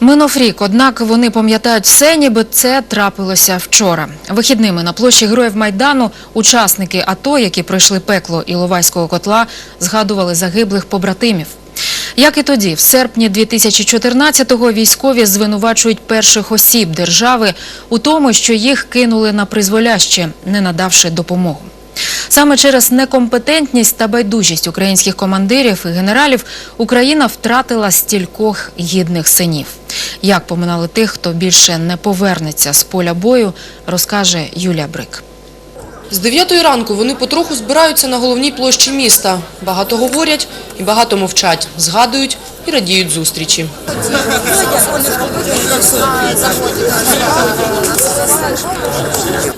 Минув рік, однак вони пам'ятають все, ніби це трапилося вчора. Вихідними на площі Героїв Майдану учасники АТО, які пройшли пекло Іловайського котла, згадували загиблих побратимів. Як і тоді, в серпні 2014-го військові звинувачують перших осіб держави у тому, що їх кинули на призволяще, не надавши допомогу. Саме через некомпетентність та байдужість українських командирів і генералів Україна втратила стількох гідних синів. Як поминали тих, хто більше не повернеться з поля бою, розкаже Юлія Брик. З 9 ранку вони потроху збираються на головній площі міста. Багато говорять і багато мовчать, згадують і радіють зустрічі.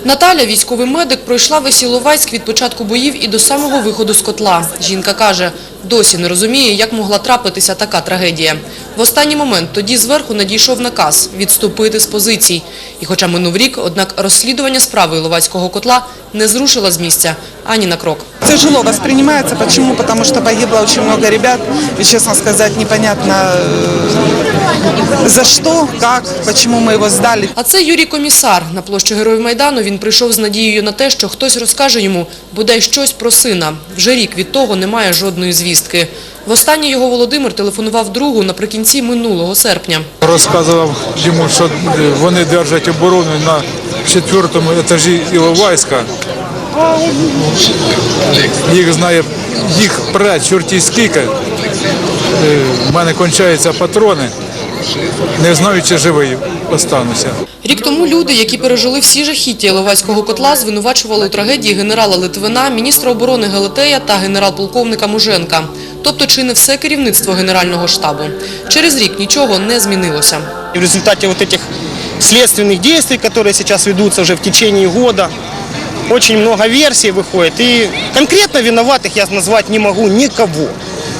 Наталя, військовий медик, пройшла весь Іловайськ від початку боїв і до самого виходу з котла. Жінка каже, досі не розуміє, як могла трапитися така трагедія. В останній момент тоді зверху надійшов наказ відступити з позицій. І хоча минув рік, однак розслідування справи Іловайського котла не зрушила з місця ані на крок. Тяжело воспринимается. Почему? Потому что погибло очень много ребят. И, честно сказать, непонятно э, за что, как, почему мы его сдали. А це Юрій Комісар. На площу Героїв Майдану він прийшов з надією на те, що хтось розкаже йому бодай щось про сина. Вже рік від того немає жодної звістки. Востаннє його Володимир телефонував другу наприкінці минулого серпня. Розказував йому, що вони держать оборону на четвертому етажі Іловайська. Їх знає, їх пре чорті скільки. Е, В мене кончаються патрони. Не знаю, чи живий остануся. Рік тому люди, які пережили всі жахіття Іловайського котла, звинувачували у трагедії генерала Литвина, міністра оборони Галатея та генерал-полковника Муженка. Тобто чи не все керівництво Генерального штабу. Через рік нічого не змінилося. И в результате вот этих следственных действий, которые сейчас ведутся уже в течение года, очень много версий выходит. И конкретно виноватых я назвать не могу никого.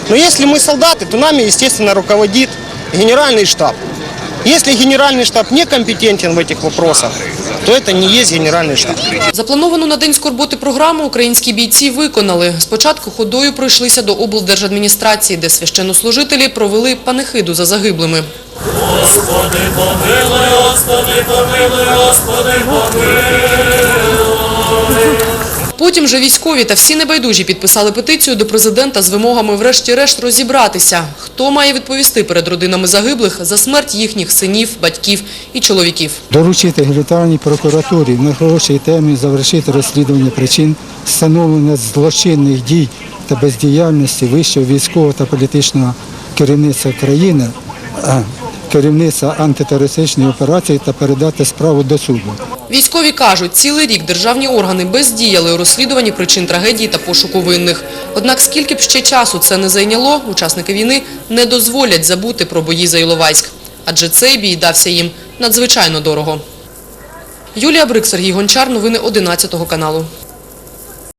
Но если мы солдаты, то нами, естественно, руководит генеральный штаб. Если генеральный штаб некомпетентен в этих вопросах, то это не есть генеральный штаб. Заплановану на День скорботи програму українські бійці виконали. Спочатку ходою пройшлися до облдержадміністрації, де священнослужителі провели панихиду за загиблими. Потім же військові та всі небайдужі підписали петицію до президента з вимогами врешті-решт розібратися, хто має відповісти перед родинами загиблих за смерть їхніх синів, батьків і чоловіків. Доручити Генеральній прокуратурі в найкоротшій темі завершити розслідування причин встановлення злочинних дій та бездіяльності вищого військового та політичного керівництва країни, керівництва антитерористичної операції та передати справу до суду. Військові кажуть, цілий рік державні органи бездіяли у розслідуванні причин трагедії та пошуку винних. Однак скільки б ще часу це не зайняло, учасники війни не дозволять забути про бої за Іловайськ. Адже цей бій дався їм надзвичайно дорого. Юлія Брик, Сергій Гончар, новини 11 каналу.